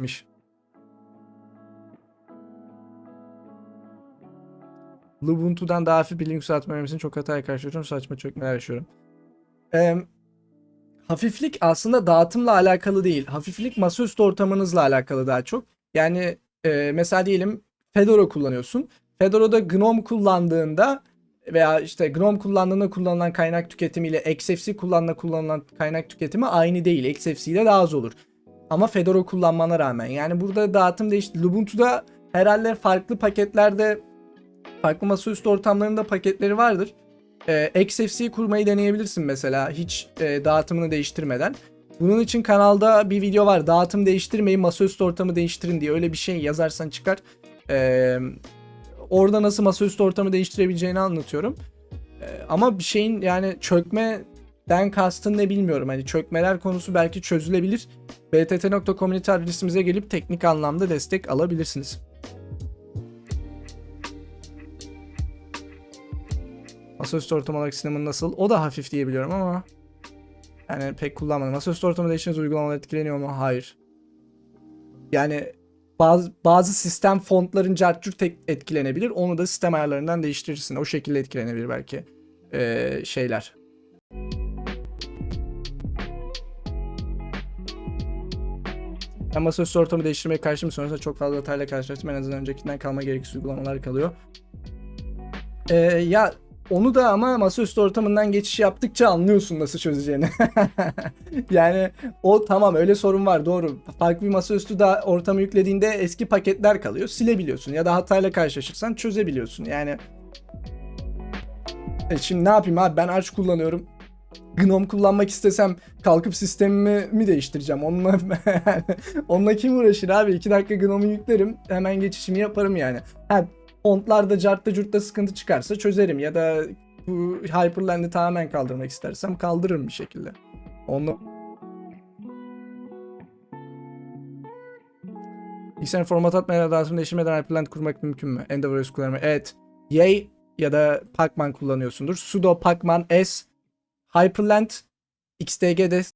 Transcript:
gitmiş. Ubuntu'dan daha hafif bir Linux atma öğrenmesini çok hataya karşılaşıyorum. Saçma çökmeler yaşıyorum. Ee, hafiflik aslında dağıtımla alakalı değil. Hafiflik masaüstü ortamınızla alakalı daha çok. Yani e, mesela diyelim Fedora kullanıyorsun. Fedora'da GNOME kullandığında veya işte GNOME kullandığında kullanılan kaynak tüketimiyle XFC kullanılan kullanılan kaynak tüketimi aynı değil. XFC ile daha az olur. Ama Fedora kullanmana rağmen. Yani burada dağıtım değişti. Ubuntu'da herhalde farklı paketlerde farklı masaüstü ortamlarında paketleri vardır. Ee, XFC'yi kurmayı deneyebilirsin mesela hiç e, dağıtımını değiştirmeden. Bunun için kanalda bir video var. Dağıtım değiştirmeyin, masaüstü ortamı değiştirin diye öyle bir şey yazarsan çıkar. Ee, orada nasıl masaüstü ortamı değiştirebileceğini anlatıyorum. Ee, ama bir şeyin yani çökmeden kastın ne bilmiyorum. Hani çökmeler konusu belki çözülebilir. btt.community adresimize gelip teknik anlamda destek alabilirsiniz. Masaüstü ortam olarak sinemanın nasıl? O da hafif diye biliyorum ama yani pek kullanmadım. Masaüstü ortamı değiştiğiniz uygulamalar etkileniyor mu? Hayır. Yani bazı, bazı sistem fontların cartçur tek etkilenebilir. Onu da sistem ayarlarından değiştirirsin. O şekilde etkilenebilir belki ee, şeyler. Ben masaüstü ortamı değiştirmeye karşıyım. Sonrasında çok fazla hatayla karşılaştım. En azından öncekinden kalma gereksiz uygulamalar kalıyor. Ee, ya onu da ama masaüstü ortamından geçiş yaptıkça anlıyorsun nasıl çözeceğini. yani o tamam öyle sorun var doğru. Farklı bir masaüstü da ortamı yüklediğinde eski paketler kalıyor. Silebiliyorsun ya da hatayla karşılaşırsan çözebiliyorsun. Yani e şimdi ne yapayım abi ben Arch kullanıyorum. GNOME kullanmak istesem kalkıp sistemimi mi değiştireceğim? Onunla, onunla kim uğraşır abi? 2 dakika GNOMe'u yüklerim. Hemen geçişimi yaparım yani. Ha, fontlarda cartta curtta sıkıntı çıkarsa çözerim. Ya da bu Hyperland'i tamamen kaldırmak istersem kaldırırım bir şekilde. Onu Bilgisayarın format atmayan ya da dağıtım değiştirmeden Hyperland kurmak mümkün mü? Endeavor OS. Evet. Yay ya da Pacman kullanıyorsundur. sudo pacman s Hyperland XDG des-